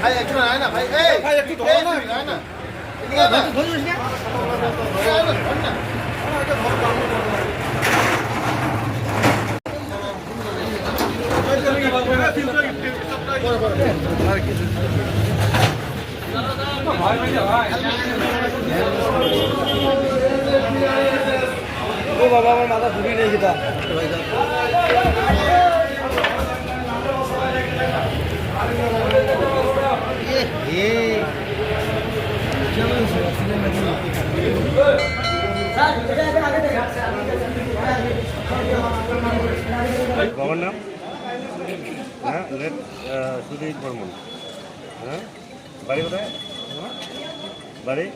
ভাই একটু আয় না ভাই ভাই একটু ধরো না আয় না ধর না ও বাবা আমার মাথা ঘুরিয়ে নিয়ে যেতাম বাবার নাম? হ্যাঁ সুদীপ বর্মন। হ্যাঁ বাড়ি কোথায়? বাড়ি?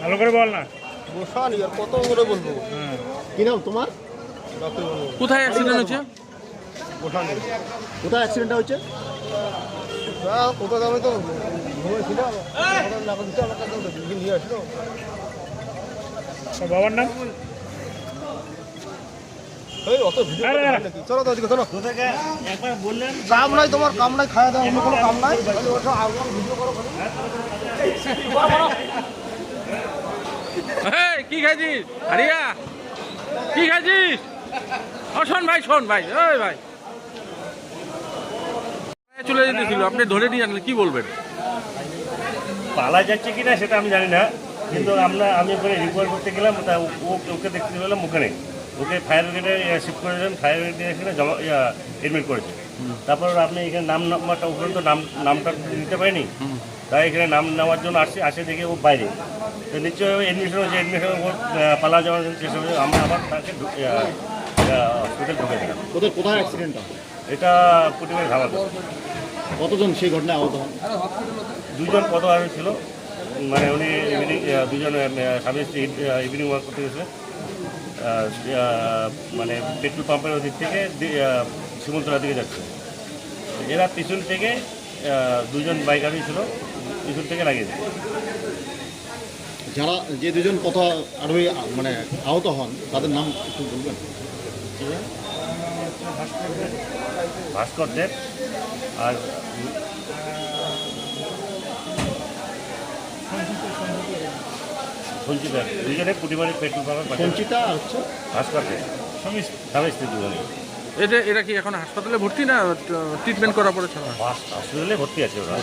ভালো করে বল না। বসান কত করে বলব? কি নাম তোমার? কোথায় অ্যাক্সিডেন্ট হয়েছে? বসান কোথায় অ্যাক্সিডেন্টটা হচ্ছে কোথায় আমি তো? ঘুমেছিলাম বাবার নাম? চলো তো ওদিকে চলো। কোথায় একবার বললেন। কাম নাই তোমার কাম নাই খাওয়া দাওয়া অন্য কোনো কাম নাই। খালি ওটা আউটলাইন ভিডিও করো খালি। এই, কি খাইছিস? হারিয়া? কি খাইছিস? ও শোন ভাই শোন ভাই ওই ভাই। চলে যেতেছিল আপনি ধরে নিয়ে আসলেন কি বলবেন? পালা যাচ্ছে কিনা সেটা আমি জানি না কিন্তু আমরা আমি ওখানে রিপোর্ট করতে গেলাম তা ও ওকে দেখতে পেলাম ওখানে। ওকে ফায়ার ব্রিগেডে শিফট করে দিলাম ফায়ার ব্রিগেডে এখানে জমা এডমিট করেছে। তারপর আপনি এখানে নাম নাম্বারটা ওখানে তো নাম নামটা দিতে পারেনি? তাই এখানে নাম নেওয়ার জন্য আসছে আসে দেখে ও বাইরে। তো নিশ্চয়ই এডমিশন হচ্ছে এডমিশন পালা যাওয়ার জন্য চেষ্টা করছে আমরা আবার তাকে হসপিটাল ঢুকে দিলাম কোথায় কোথায় অ্যাক্সিডেন্টটা এটা প্রতিবার ধাবাতে। কতজন সেই ঘটনায় আহত হন? দুজন কত আরোহী ছিল। মানে উনি ইভিনিং দুজন স্বামী স্ত্রী ইভিনিং ওয়ার্ক করতে গেছে মানে পেট্রোল পাম্পের ওদিক থেকে আহ, দিকে যাচ্ছে। এরা পিছন থেকে দুজন বাইক আরোহী ছিল পিছন থেকে লাগিয়ে দেয় যারা যে দুজন কত আরোহী মানে আহত হন তাদের নাম একটু বলবেন। ভাস্কর দেব। আর সঞ্চিতা দুজনে পুটিবাড়ি পেট্রোল পাম্পের পাশে সঞ্চিতা হচ্ছে? হাসপাতালে। স্বামী স্বামী স্ত্রী দুজনে এটা এরা কি এখন হাসপাতালে ভর্তি না ট্রিটমেন্ট করার পরে ছাড়া হাসপাতালে ভর্তি আছে ওরা।